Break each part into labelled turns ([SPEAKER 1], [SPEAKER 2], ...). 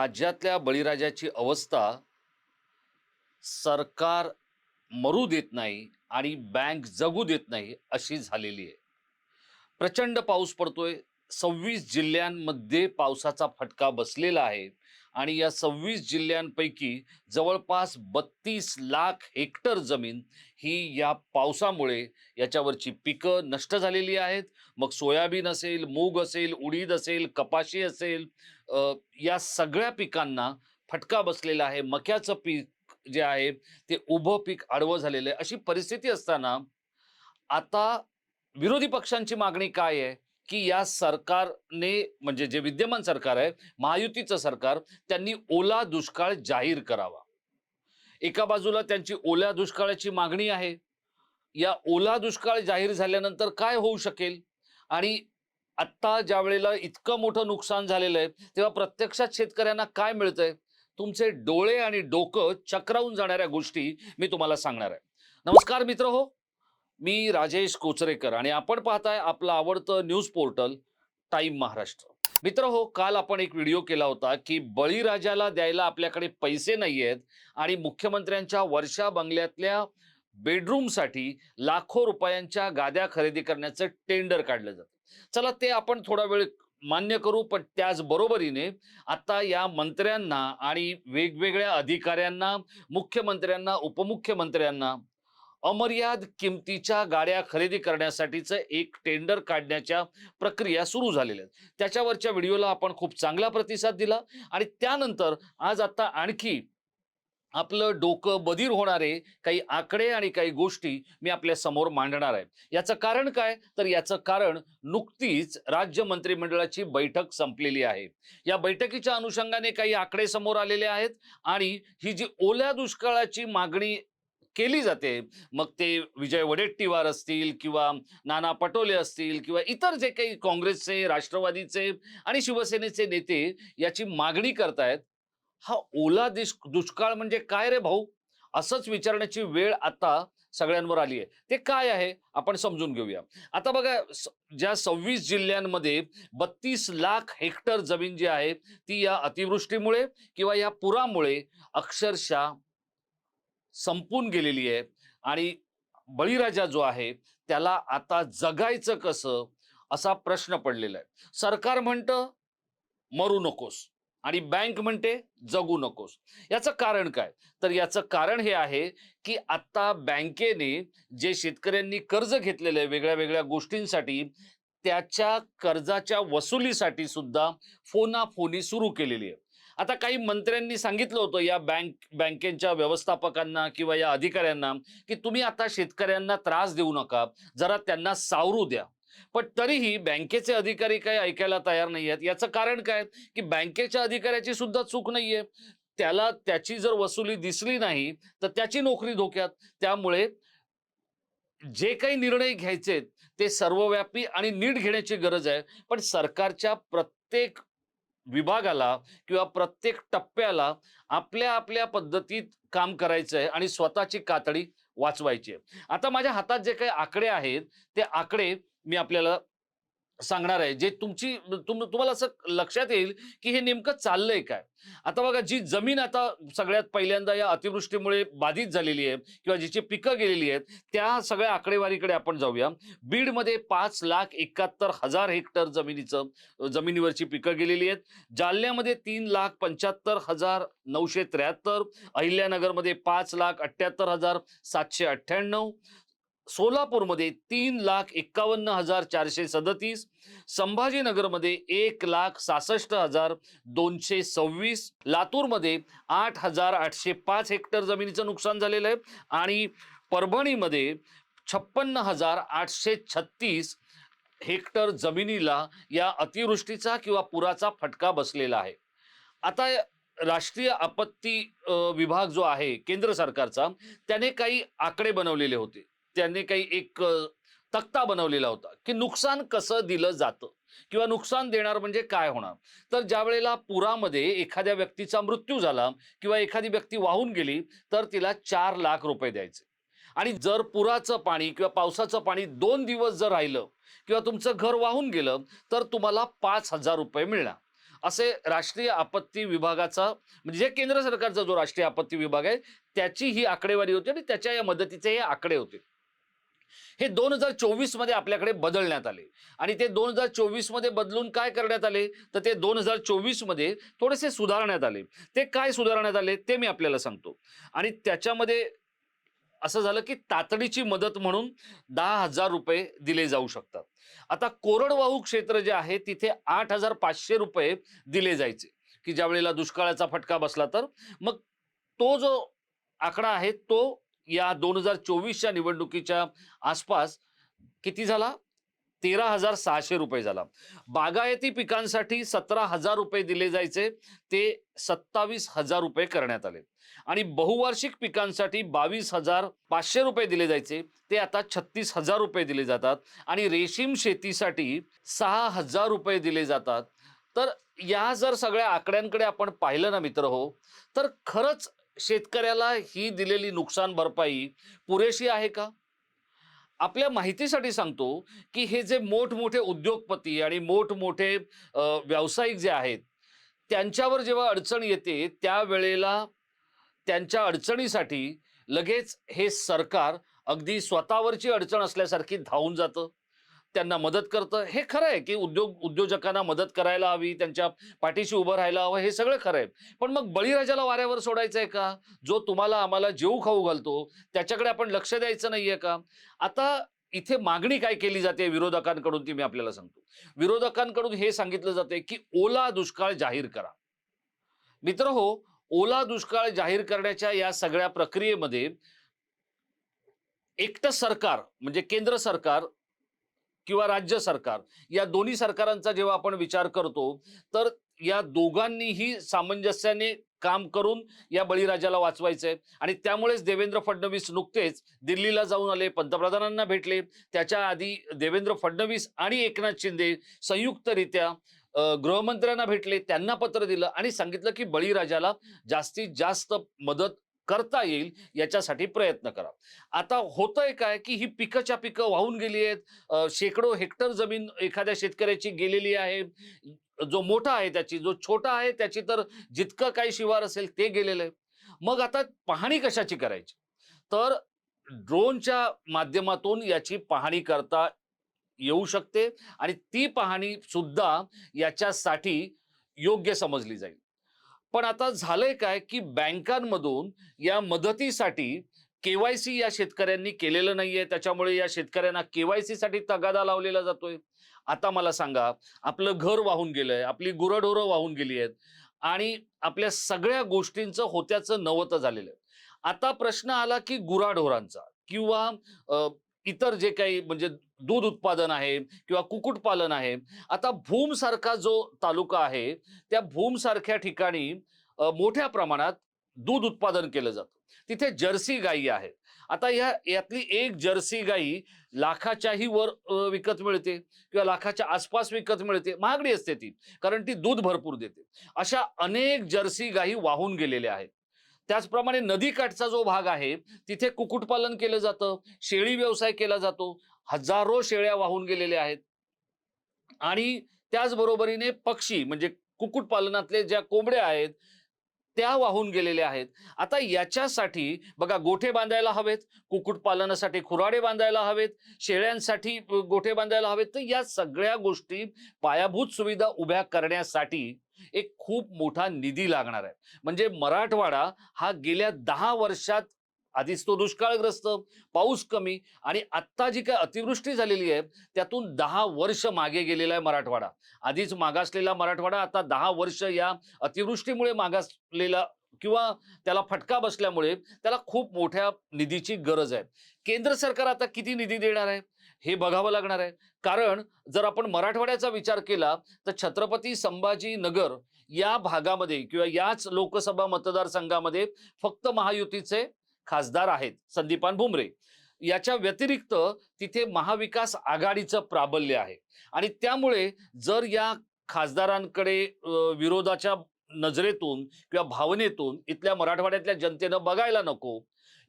[SPEAKER 1] राज्यातल्या बळीराजाची अवस्था सरकार मरू देत नाही आणि बँक जगू देत नाही अशी झालेली आहे. प्रचंड पाऊस पडतोय. सव्वीस जिल्ह्यांमध्ये पावसाचा फटका बसलेला आहे. आणि या सव्वीस जिल्ह्यांपैकी जवळपास बत्तीस लाख हेक्टर जमीन ही या पावसामुळे याच्यावरची पिकं नष्ट झालेली आहेत. मग सोयाबीन असेल मूग असेल उडीद असेल कपाशी असेल या सगळ्या पिकांना फटका बसलेला आहे. मक्याचं पीक जे आहे ते उभं पीक आडवं झालेलं आहे. अशी परिस्थिती असताना आता विरोधी पक्षांची मागणी काय आहे? की या सरकारने म्हणजे जे विद्यमान सरकार आहे महायुतीचं सरकार त्यांनी ओला दुष्काळ जाहीर करावा. एका बाजूला त्यांची ओल्या दुष्काळाची मागणी आहे. या ओला दुष्काळ जाहीर झाल्यानंतर काय होऊ शकेल? आणि आत्ता ज्या वेळेला इतकं मोठं नुकसान झालेलं आहे तेव्हा प्रत्यक्षात शेतकऱ्यांना काय मिळतंय? तुमचे डोळे आणि डोकं चक्रावून जाणाऱ्या गोष्टी मी तुम्हाला सांगणार आहे. नमस्कार मित्र हो. मी राजेश कोचरेकर आणि आपण पाहताय आपलं आवडतं न्यूज पोर्टल टाईम महाराष्ट्र. मित्र हो काल आपण एक व्हिडिओ केला होता की बळीराजाला द्यायला आपल्याकडे पैसे नाही आहेत आणि मुख्यमंत्र्यांच्या वर्षा बंगल्यातल्या बेडरूमसाठी लाखो रुपयांच्या गाद्या खरेदी करण्याचं टेंडर काढलं जातं. चला ते आपण थोडा वेळ मान्य करू पण त्याचबरोबरीने आता या मंत्र्यांना आणि वेगवेगळ्या अधिकाऱ्यांना मुख्यमंत्र्यांना उपमुख्यमंत्र्यांना अमर्याद किमतीच्या गाड्या खरेदी करण्यासाठीचं एक टेंडर काढण्याच्या प्रक्रिया सुरू झालेल्या आहेत. त्याच्यावरच्या व्हिडिओला आपण खूप चांगला प्रतिसाद दिला आणि त्यानंतर आज आता आणखी आपलं डोकं बधीर होणारे काही आकडे आणि काही गोष्टी मी आपल्यासमोर मांडणार आहे. याचं कारण काय? तर याचं कारण नुकतीच राज्य मंत्रिमंडळाची बैठक संपलेली आहे. या बैठकीच्या अनुषंगाने काही आकडे समोर आलेले आहेत आणि ही जी ओल्या दुष्काळाची मागणी केली जाते. मग ते विजय वडेट्टीवार असतील किंवा नाना पटोले असतील किंवा इतर जे काही काँग्रेसचे राष्ट्रवादीचे आणि शिवसेनेचे नेते याची मागणी करतायत हा ओला दिश दुष्काळ म्हणजे काय रे भाऊ? असंच विचारण्याची वेळ आता सगळ्यांवर आली आहे. ते काय आहे? आपण समजून घेऊया. आता बघा ज्या सव्वीस जिल्ह्यांमध्ये बत्तीस लाख हेक्टर जमीन जी आहे ती या अतिवृष्टीमुळे किंवा या पुरामुळे अक्षरशः संपून गेलेली आहे. आणि बळीराजा जो आहे त्याला आता जगायचं कसं असा प्रश्न पडलेला आहे. सरकार म्हणतं मरू नकोस. आणि बँक म्हणते जगू नकोस. याचं कारण काय? तर याचं कारण हे आहे की आता बँकेने जे शेतकऱ्यांनी कर्ज घेतलेलं आहे वेगळ्या वेगळ्या गोष्टींसाठी त्याच्या कर्जाच्या वसुलीसाठी सुद्धा फोनाफोनी सुरू केलेली आहे. आता काही मंत्र्यांनी सांगितलं होतं या बँक बँकेच्या व्यवस्थापकांना किंवा या अधिकाऱ्यांना की तुम्ही आता शेतकऱ्यांना त्रास देऊ नका जरा त्यांना सावरू द्या. पण तरीही बँकेचे अधिकारी काही ऐकायला तयार नाही आहेत याचं कारण काय? की बँकेच्या अधिकाऱ्याची सुद्धा चूक नाहीये. त्याला त्याची जर वसुली दिसली नाही तर त्याची नोकरी धोक्यात. त्यामुळे जे काही निर्णय घ्यायचे ते सर्वव्यापी आणि नीट घेण्याची गरज आहे. पण सरकारच्या प्रत्येक विभागाला किंवा प्रत्येक टप्प्याला आपल्या आपल्या पद्धतीत काम करायचं आहे आणि स्वतःची कातडी वाचवायची आहे. आता माझ्या हातात जे काही आकडे आहेत ते आकडे मी आपल्याला सांगणार आहे. जे तुमची तुम तुम्हाला असं लक्षात येईल की हे नेमकं चाललंय काय? आता बघा जी जमीन आता सगळ्यात पहिल्यांदा या अतिवृष्टीमुळे बाधित झालेली आहे किंवा जिची पिकं गेलेली आहेत त्या सगळ्या आकडेवारीकडे आपण जाऊया. बीडमध्ये पाच लाख एकाहत्तर हजार हेक्टर जमिनीचं जमिनीवरची पिकं गेलेली आहेत. जालन्यामध्ये तीन लाख पंच्याहत्तर हजार नऊशे त्र्याहत्तर. अहिल्यानगरमध्ये पाच लाख अठ्ठ्याहत्तर हजार सातशे अठ्ठ्याण्णव. सोलापूरमध्ये तीन लाख एक्कावन्न हजार चारशे सदतीस संभाजीनगरमध्ये एक लाख सहासष्ट हजार दोनशे सव्वीस लातूरमध्ये आठ हजार आठशे पाच हेक्टर जमिनीचं नुकसान झालेलं आहे आणि परभणीमध्ये छप्पन्न हजार आठशे छत्तीस हेक्टर जमिनीला या अतिवृष्टीचा किंवा पुराचा फटका बसलेला आहे. आता राष्ट्रीय आपत्ती विभाग जो आहे केंद्र सरकारचा त्याने काही आकडे बनवलेले होते. त्यांनी काही एक तक्ता बनवलेला होता की नुकसान कसं दिलं जातं किंवा नुकसान देणार म्हणजे काय होणार? तर ज्या वेळेला पुरामध्ये एखाद्या व्यक्तीचा मृत्यू झाला किंवा एखादी व्यक्ती वाहून गेली तर तिला चार लाख रुपये द्यायचे. आणि जर पुराचं पाणी किंवा पावसाचं पाणी दोन दिवस जर राहिलं किंवा तुमचं घर वाहून गेलं तर तुम्हाला पाच हजार रुपये मिळणार. असे राष्ट्रीय आपत्ती विभागाचा म्हणजे केंद्र सरकारचा जो राष्ट्रीय आपत्ती विभाग आहे त्याची ही आकडेवारी होती आणि त्याच्या या मदतीचे हे आकडे होते. हे दोन हजार चोवीसमध्ये आपल्याकडे बदलण्यात आले. आणि ते दोन हजार चोवीसमध्ये बदलून काय करण्यात आले? तर ते दोन हजार चोवीसमध्ये थोडेसे सुधारण्यात आले. ते काय सुधारण्यात आले? ते मी आपल्याला सांगतो. आणि त्याच्यामध्ये असं झालं की तातडीची मदत म्हणून दहा हजार रुपये दिले जाऊ शकतात. आता कोरडवाहू क्षेत्र जे आहे तिथे आठ हजार पाचशे रुपये दिले जायचे. की ज्या वेळेला दुष्काळाचा फटका बसला तर मग तो जो आकडा आहे तो या दोन हजार चोवीसच्या निवडणुकीच्या आसपास किती झाला? तेरा हजार सहाशे रुपये झाला. बागायती पिकांसाठी सतरा हजार रुपये दिले जायचे. ते सत्तावीस हजार रुपये करण्यात आले. आणि बहुवार्षिक पिकांसाठी बावीस हजार पाचशे रुपये दिले जायचे. ते आता छत्तीस हजार रुपये दिले जातात. आणि रेशीम शेतीसाठी सहा हजार रुपये दिले जातात. तर या जर सगळ्या आकड्यांकडे आपण पाहिलं ना मित्र हो तर खरंच शेतकऱ्याला ही दिलेली नुकसान भरपाई पुरेशी आहे का? आपल्या माहितीसाठी सांगतो की हे जे मोठमोठे उद्योगपती आणि मोठमोठे व्यावसायिक जे आहेत त्यांच्यावर जेव्हा अडचण येते त्यावेळेला त्यांच्या अडचणीसाठी लगेच हे सरकार अगदी स्वतःवरची अडचण असल्यासारखी धावून जातं. त्यांना मदत करतं. हे खरं आहे की उद्योग उद्योजकांना मदत करायला हवी त्यांच्या पाठीशी उभं राहायला हवं हे सगळं खरं आहे. पण मग बळीराजाला वाऱ्यावर सोडायचं आहे का? जो तुम्हाला आम्हाला जेऊ खाऊ घालतो त्याच्याकडे आपण लक्ष द्यायचं नाहीये का? आता इथे मागणी काय केली जाते विरोधकांकडून ती मी आपल्याला सांगतो. विरोधकांकडून हे सांगितलं जाते की ओला दुष्काळ जाहीर करा. मित्र हो ओला दुष्काळ जाहीर करण्याच्या या सगळ्या प्रक्रियेमध्ये एकटं सरकार म्हणजे केंद्र सरकार किंवा राज्य सरकार या दोन्ही सरकारांचा जेव्हा आपण विचार करतो तर या दोघांनीही सामंजस्याने काम करून या बळीराजाला वाचवायचं आहे आणि त्यामुळेच देवेंद्र फडणवीस नुकतेच दिल्लीला जाऊन आले पंतप्रधानांना भेटले. त्याच्या आधी देवेंद्र फडणवीस आणि एकनाथ शिंदे संयुक्तरित्या गृहमंत्र्यांना भेटले त्यांना पत्र दिलं आणि सांगितलं की बळीराजाला जास्तीत जास्त मदत करता येईल याच्यासाठी प्रयत्न करा. आता होतंय काय की ही पिकच्या पिकं वाहून गेली आहेत. शेकडो हेक्टर जमीन एखाद्या शेतकऱ्याची गेलेली आहे. जो मोठा आहे त्याची जो छोटा आहे त्याची तर जितकं काही शिवार असेल ते गेलेलं आहे. मग आता पाहणी कशाची करायची? तर ड्रोनच्या माध्यमातून याची पाहणी करता येऊ शकते आणि ती पाहणी सुद्धा याच्यासाठी योग्य समजली जाईल. पण आता झालंय काय की बँकांमधून या मदतीसाठी केवायसी या शेतकऱ्यांनी केलेलं नाहीये. त्याच्यामुळे या शेतकऱ्यांना केवायसी साठी तगादा लावलेला जातोय. आता मला सांगा आपलं घर वाहून गेलंय आपली गुरढोरं वाहून गेली आहेत आणि आपल्या सगळ्या गोष्टींचं होत्याचं नवतं झालेलं आहे. आता प्रश्न आला की गुराढोरांचा किंवा इतर जे काही म्हणजे दूध उत्पादन आहे किंवा कुक्कुटपालन आहे आता भूमसारखा जो तालुका आहे त्या भूमसारख्या ठिकाणी मोठ्या प्रमाणात दूध उत्पादन केलं जातं. तिथे जर्सी गायी आहेत. आता या यातली एक जर्सी गाई लाखाच्याही वर विकत मिळते किंवा लाखाच्या आसपास विकत मिळते महागडी असते ती कारण ती दूध भरपूर देते. अशा अनेक जर्सी गायी वाहून गेलेल्या आहेत. त्याचप्रमाणे नदीकाठचा जो भाग आहे तिथे कुक्कुटपालन केलं जातं शेळी व्यवसाय केला जातो हजारो शेळ्या वाहून गेलेल्या आहेत. आणि त्याचबरोबरीने पक्षी म्हणजे कुक्कुटपालनातले ज्या कोंबड्या आहेत त्या वाहून गेलेल्या आहेत. आता याच्यासाठी बघा गोठे बांधायला हवेत कुक्कुटपालनासाठी खुराडे बांधायला हवेत शेळ्यांसाठी गोठे बांधायला हवेत. तर या सगळ्या गोष्टी पायाभूत सुविधा उभ्या करण्यासाठी एक खूप मोठा निधी लागणार आहे. म्हणजे मराठवाडा हा गेल्या दहा वर्षात आधीच तो दुष्काळग्रस्त पाऊस कमी आणि आत्ता जी काय अतिवृष्टी झालेली आहे त्यातून दहा वर्ष मागे गेलेला आहे मराठवाडा. आधीच मागासलेला मराठवाडा आता दहा वर्ष या अतिवृष्टीमुळे मागासलेला किंवा त्याला फटका बसल्यामुळे त्याला खूप मोठ्या निधीची गरज आहे. केंद्र सरकार आता किती निधी देणार आहे? हे बघावं लागणार आहे. कारण जर आपण मराठवाड्याचा विचार केला तर छत्रपती संभाजी नगर या भागामध्ये किंवा याच लोकसभा मतदारसंघामध्ये फक्त महायुतीचे खासदार आहेत संदीपान भुमरे. याच्या व्यतिरिक्त तिथे महाविकास आघाडीचं प्राबल्य आहे. आणि त्यामुळे जर या खासदारांकडे विरोधाच्या नजरेतून किंवा भावनेतून इथल्या मराठवाड्यातल्या जनतेनं बघायला नको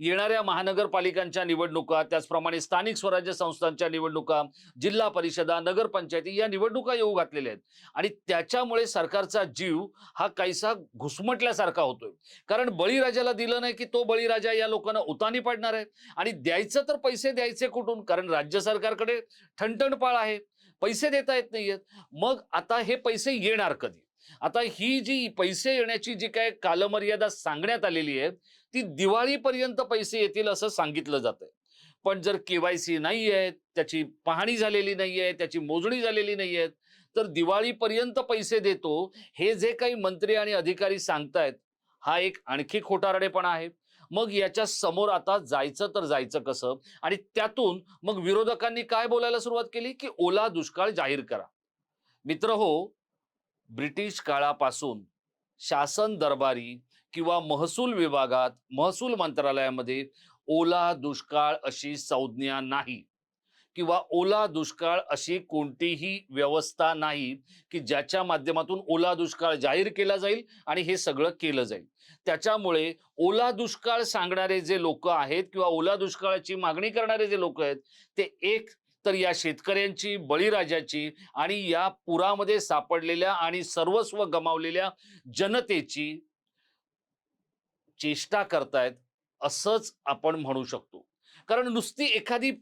[SPEAKER 1] येणाऱ्या महानगरपालिकांच्या निवडणुका त्याचप्रमाणे स्थानिक स्वराज्य संस्थांच्या निवडणुका जिल्हा परिषदा नगरपंचायती या निवडणुका येऊ घातलेल्या आहेत. आणि त्याच्यामुळे सरकारचा जीव हा काहीसा घुसमटल्यासारखा होतोय. कारण बळीराजाला दिलं नाही की तो बळीराजा या लोकांना उतानी पाडणार आहे. आणि द्यायचं तर पैसे द्यायचे कुठून? कारण राज्य सरकारकडे ठणठणपाळ आहे. पैसे देता येत नाहीयेत. मग आता हे पैसे येणार कधी? आता ही जी पैसे येण्याची जी काय कालमर्यादा सांगण्यात आलेली आहे ती दिवाळीपर्यंत पैसे येतील असं सांगितलं जात आहे पण जर केवायसी नाही आहे त्याची पाहणी झालेली नाही आहे त्याची मोजणी झालेली नाही आहे तर दिवाळीपर्यंत पैसे देतो हे जे काही मंत्री आणि अधिकारी सांगतायत हा एक आणखी खोटारडेपणा आहे. मग याच्या समोर आता जायचं तर जायचं कसं? आणि त्यातून मग विरोधकांनी काय बोलायला सुरुवात केली? की ओला दुष्काळ जाहीर करा. मित्र हो ब्रिटिश काळापासून शासन दरबारी किंवा महसूल विभागात महसूल मंत्रालयामध्ये ओला दुष्काळ अशी संज्ञा नाही. किंवा ओला दुष्काळ अशी कोणतीही व्यवस्था नाही की ज्याच्या माध्यमातून ओला दुष्काळ जाहीर केला जाईल आणि हे सगळं केलं जाईल. त्याच्यामुळे ओला दुष्काळ सांगणारे जे लोक आहेत किंवा ओला दुष्काळाची मागणी करणारे जे लोक आहेत ते एक तर या शेतकऱ्यांची बळीराजाची आणि या पुरामध्ये सापडलेल्या आणि सर्वस्व गमावलेल्या जनतेची चेष्टा करतायत असंच आपण म्हणू शकतो. कारण नुसती एखादी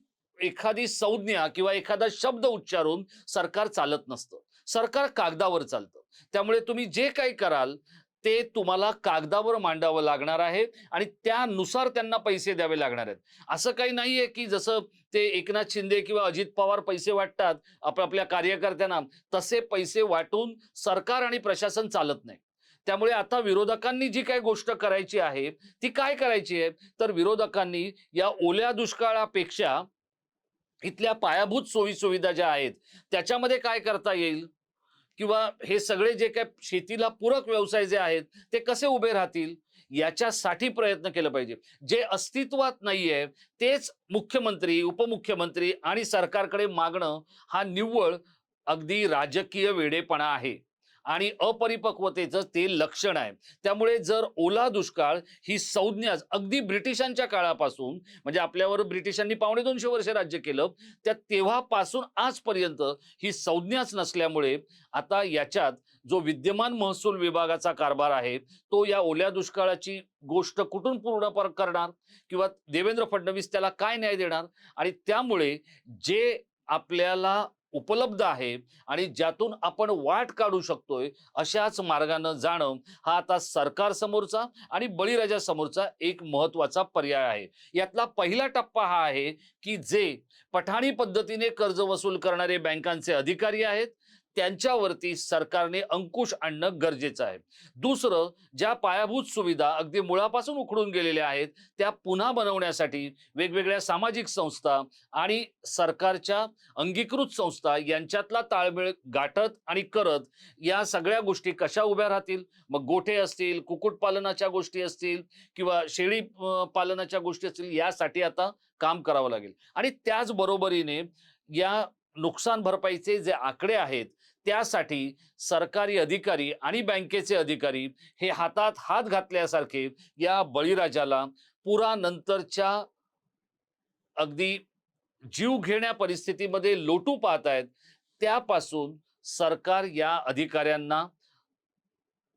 [SPEAKER 1] एखादी संज्ञा किंवा एखादा शब्द उच्चारून सरकार चालत नसतं. सरकार कागदावर चालतं. त्यामुळे तुम्ही जे काही कराल ते तुम्हाला कागदावर मांडावं लागणार आहे आणि त्यानुसार त्यांना पैसे द्यावे लागणार आहेत. असं काही नाहीये की जसं ते एकनाथ शिंदे किंवा अजित पवार पैसे वाटतात आपापल्या कार्यकर्त्यांना तसे पैसे वाटून सरकार आणि प्रशासन चालत नाही. त्यामुळे आता विरोधकांनी जी काही गोष्ट करायची आहे ती काय करायची आहे? तर विरोधकांनी या ओल्या दुष्काळापेक्षा इथल्या पायाभूत सोयी सुविधा ज्या आहेत त्याच्यामध्ये काय करता येईल? किंवा हे सगळे जे काय शेतीला पूरक व्यवसाय जे आहेत ते कसे उभे राहतील? याच्यासाठी प्रयत्न केला पाहिजे. जे अस्तित्वात नाहीये तेच मुख्यमंत्री उपमुख्यमंत्री आणि सरकारकडे मागणं हा निव्वळ अगदी राजकीय वेडेपणा आहे. आणि अपरिपक्वतेचं ते लक्षण आहे. त्यामुळे जर ओला दुष्काळ ही संज्ञा अगदी ब्रिटिशांच्या काळापासून म्हणजे आपल्यावर ब्रिटिशांनी पावणे दोनशे वर्ष राज्य केलं त्या तेव्हापासून आजपर्यंत ही संज्ञाच नसल्यामुळे आता याच्यात जो विद्यमान महसूल विभागाचा कारभार आहे तो या ओल्या दुष्काळाची गोष्ट कुठून पूर्ण करणार? किंवा देवेंद्र फडणवीस त्याला काय न्याय देणार? आणि त्यामुळे जे आपल्याला उपलब्ध आहे आणि ज्यातून आपण वाट काढू शकतोय अशाच मार्गानं जाणं हा आता सरकार समोरचा आणि बळीराजा समोरचा एक महत्त्वाचा पर्याय आहे. यातला पहिला टप्पा हा आहे की जे पठाणी पद्धतीने कर्ज वसूल करणारे बँकांचे अधिकारी आहेत त्यांच्यावरती सरकारने अंकुश आणणं गरजेचं आहे. दुसरं ज्या पायाभूत सुविधा अगदी मुळापासून उखडून गेलेल्या आहेत त्या पुन्हा बनवण्यासाठी वेगवेगळ्या सामाजिक संस्था आणि सरकारच्या अंगीकृत संस्था यांच्यातला ताळमेळ गाठत आणि करत या सगळ्या गोष्टी कशा उभ्या राहतील? मग गोठे असतील कुक्कुटपालनाच्या गोष्टी असतील किंवा शेळी पालनाच्या गोष्टी असतील यासाठी आता काम करावं लागेल. आणि त्याचबरोबरीने या नुकसान भरपाईचे जे आकडे आहेत त्यासाठी सरकारी अधिकारी आणि बँकेचे अधिकारी हे हातात हात घातल्यासारखे या बळीराजाला पुरानंतरच्या अगदी जीव घेण्या परिस्थितीमध्ये लोटू पाहत आहेत त्यापासून सरकार या अधिकाऱ्यांना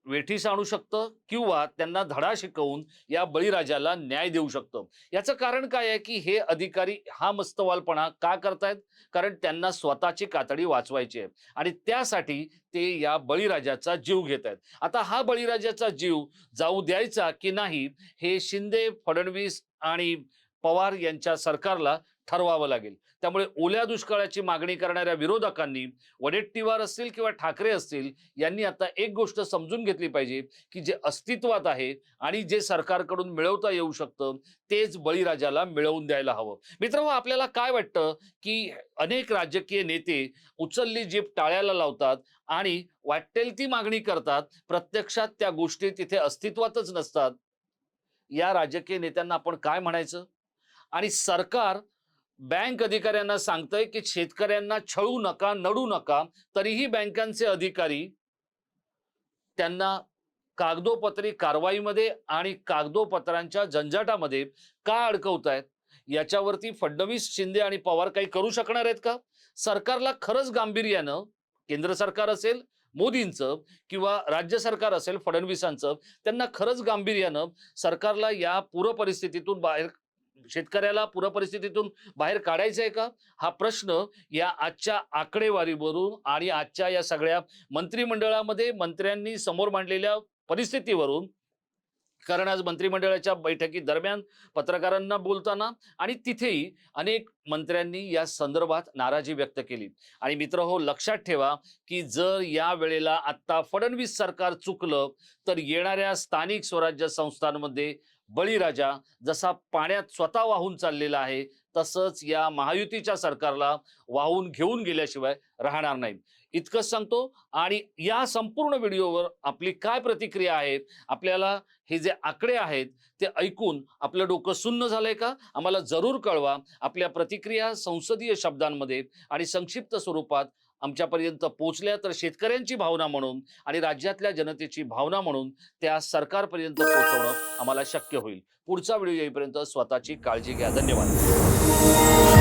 [SPEAKER 1] वेठीस आणू शकतं किंवा त्यांना धडा शिकवून या बळीराजाला न्याय देऊ शकतं. याचं कारण काय आहे की हे अधिकारी हा मस्तवालपणा का करतायत? कारण त्यांना स्वतःची कातडी वाचवायची आहे. आणि त्यासाठी ते या बळीराजाचा जीव घेत आहेत. आता हा बळीराजाचा जीव जाऊ द्यायचा की नाही हे शिंदे फडणवीस आणि पवार यांच्या सरकारला ठरवावं लागेल. त्यामुळे ओल्या दुष्काळाची मागणी करणाऱ्या विरोधकांनी वडेट्टीवार असतील किंवा ठाकरे असतील यांनी आता एक गोष्ट समजून घेतली पाहिजे की जे अस्तित्वात आहे आणि जे सरकारकडून मिळवता येऊ शकतं तेच बळीराजाला मिळवून द्यायला हवं. मित्र आपल्याला काय वाटतं की अनेक राजकीय नेते उचलली जीप टाळ्याला लावतात आणि वाटेल ती मागणी करतात प्रत्यक्षात त्या गोष्टी तिथे अस्तित्वातच नसतात. या राजकीय नेत्यांना आपण काय म्हणायचं? आणि सरकार बँक अधिकाऱ्यांना सांगतंय की शेतकऱ्यांना छळू नका नडू नका तरीही बँकांचे अधिकारी त्यांना कागदोपत्री कारवाईमध्ये आणि कागदोपत्रांच्या झंझाटामध्ये का अडकवतायत? याच्यावरती फडणवीस शिंदे आणि पवार काही करू शकणार आहेत का? सरकारला खरंच गांभीर्यानं केंद्र सरकार असेल मोदींचं किंवा राज्य सरकार असेल फडणवीसांचं त्यांना खरंच गांभीर्यानं सरकारला या पूर परिस्थितीतून बाहेर शेतकऱ्याला पूरपरिस्थितीतून बाहेर काढायचं आहे का? हा प्रश्न या आजच्या आकडेवारीवरून आणि आजच्या या सगळ्या मंत्रिमंडळामध्ये मंत्र्यांनी समोर मांडलेल्या परिस्थितीवरून कारण आज मंत्रिमंडळाच्या बैठकीदरम्यान पत्रकारांना बोलताना आणि तिथेही अनेक मंत्र्यांनी या संदर्भात नाराजी व्यक्त केली. आणि मित्र हो लक्षात ठेवा की जर या वेळेला आत्ता फडणवीस सरकार चुकलं तर येणाऱ्या स्थानिक स्वराज्य संस्थांमध्ये बळीराजा जसा पाण्यात स्वतः वाहून चाललेला आहे तसंच या महायुतीच्या सरकारला वाहून घेऊन गेल्याशिवाय राहणार नाही इतकंच सांगतो आणि या संपूर्ण व्हिडिओवर आपली काय प्रतिक्रिया आहे आपल्याला हे जे आकडे आहेत ते ऐकून आपलं डोकं सुन्न झालंय का? आम्हाला जरूर कळवा. आपल्या प्रतिक्रिया संसदीय शब्दांमध्ये आणि संक्षिप्त स्वरूपात आमच्यापर्यंत पोचल्या तर शेतकऱ्यांची भावना म्हणून आणि राज्यातल्या जनतेची भावना म्हणून त्या सरकारपर्यंत पोहोचवणं आम्हाला शक्य होईल. पुढचा व्हिडिओ येईपर्यंत स्वतःची काळजी घ्या. धन्यवाद.